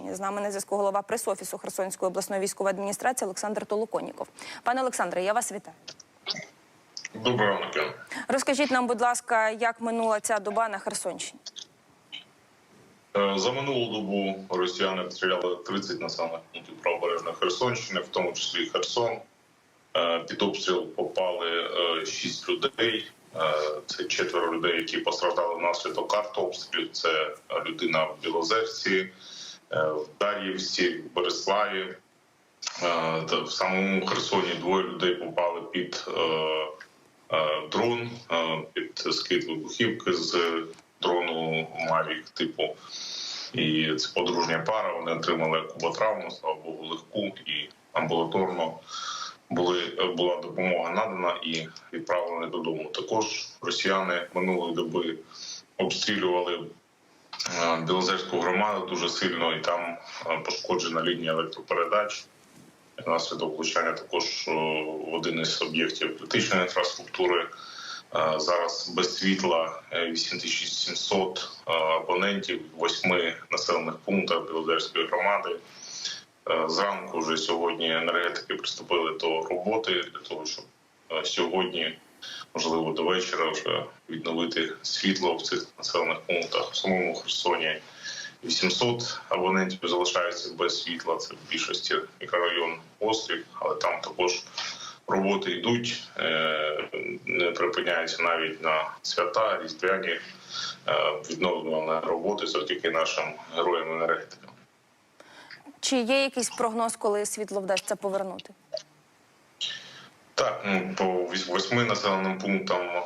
З нами на зв'язку голова прес-офісу Херсонської обласної військової адміністрації Олександр Толоконіков. Пане Олександре, я вас вітаю. Доброго ранку. Розкажіть нам, будь ласка, як минула ця доба на Херсонщині? Е, За минулу добу росіяни обстріляли 30 населених пунктів правобережної Херсонщини, в тому числі і Херсон. Е, Під обстріл попали 6 людей. Е, Це четверо людей, які постраждали внаслідок артобстрілів. Це людина в Білозерці, в Дар'ївці, в Береславі. Е, В самому Херсоні двоє людей попали під е, е, дрон, е, під скид вибухівки з дрону Mavic типу. І це подружня пара. Вони отримали куботравму, слава Богу, легку і амбулаторно були була допомога надана і відправлені додому. Також росіяни минулої доби обстрілювали е, Білозерську громаду дуже сильно, і там е, пошкоджена лінія електропередач. Наслідок влучання також е, в один із об'єктів критичної інфраструктури. Е, Зараз без світла е, 8700 е, абонентів восьми населених пунктах Білозерської громади. Е, Зранку вже сьогодні енергетики приступили до роботи для того, щоб е, сьогодні, можливо, до вечора вже відновити світло в цих населених пунктах. В самому Херсоні 800 абонентів залишаються без світла. Це в більшості мікрорайон острів, але там також роботи йдуть, е, не припиняються навіть на свята, різдвяні е, відновлювані роботи завдяки нашим героям енергетикам. Чи є якийсь прогноз, коли світло вдасться повернути? Так, ну по восьми населеним пунктам е,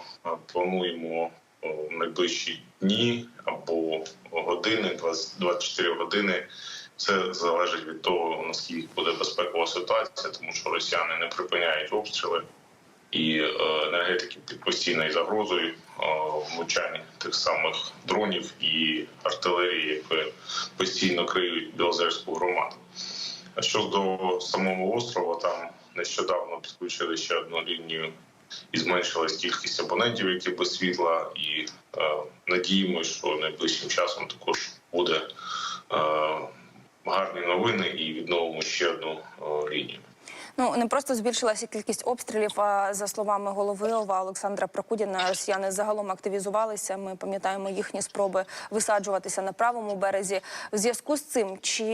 плануємо е, в найближчі дні або години, 20 24 години. Це залежить від того, наскільки буде безпекова ситуація, тому що росіяни не припиняють обстріли, і е, енергетики під постійною загрозою е, влучань тих самих дронів і артилерії, які постійно криють Білозерську громаду. А щодо самого острова, там нещодавно підключили ще одну лінію і зменшилась кількість абонентів, які без світла, і е, надіємося, що найближчим часом також буде е, гарні новини і відновимо ще одну е, лінію. Ну не просто збільшилася кількість обстрілів. А за словами голови ОВА Олександра Прокудіна, росіяни загалом активізувалися. Ми пам'ятаємо їхні спроби висаджуватися на правому березі. В зв'язку з цим чи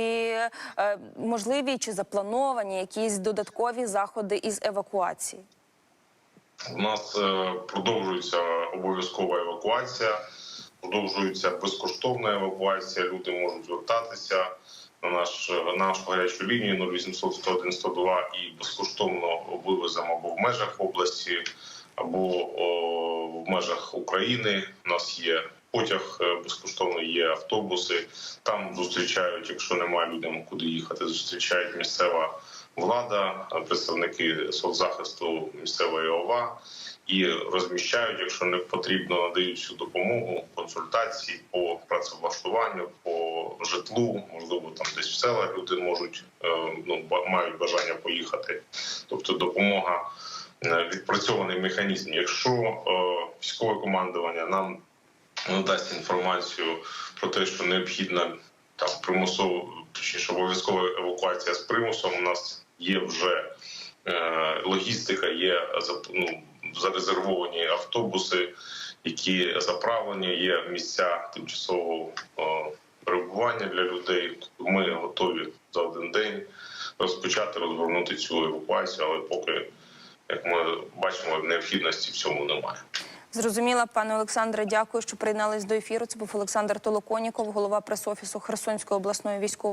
е, можливі чи заплановані якісь додаткові заходи із евакуації? У нас е, продовжується обов'язкова евакуація, продовжується безкоштовна евакуація. Люди можуть звертатися на наш на нашу гарячу лінію 0800 101 102 і безкоштовно вивеземо або в межах області, або о, в межах України. У нас є потяг е, безкоштовно, є автобуси. Там зустрічають, якщо немає людям куди їхати, зустрічають місцева влада, представники соцзахисту місцевої ОВА і розміщають, якщо не потрібно, надають всю допомогу, консультації по працевлаштуванню, по житлу, можливо, там десь в селах люди можуть е, ну мають бажання поїхати. Тобто допомога е, відпрацьований механізм. Якщо е, військове командування нам надасть інформацію про те, що необхідна там примусово, точніше обов'язкова евакуація з примусом. У нас є вже логістика, є ну, зарезервовані автобуси, які заправлені, є місця тимчасового перебування для людей. Ми готові за один день розпочати розгорнути цю евакуацію, але поки, як ми бачимо, необхідності в цьому немає. Зрозуміла, пане Олександре, дякую, що приєднались до ефіру. Це був Олександр Толоконіков, голова прес-офісу Херсонської обласної військової.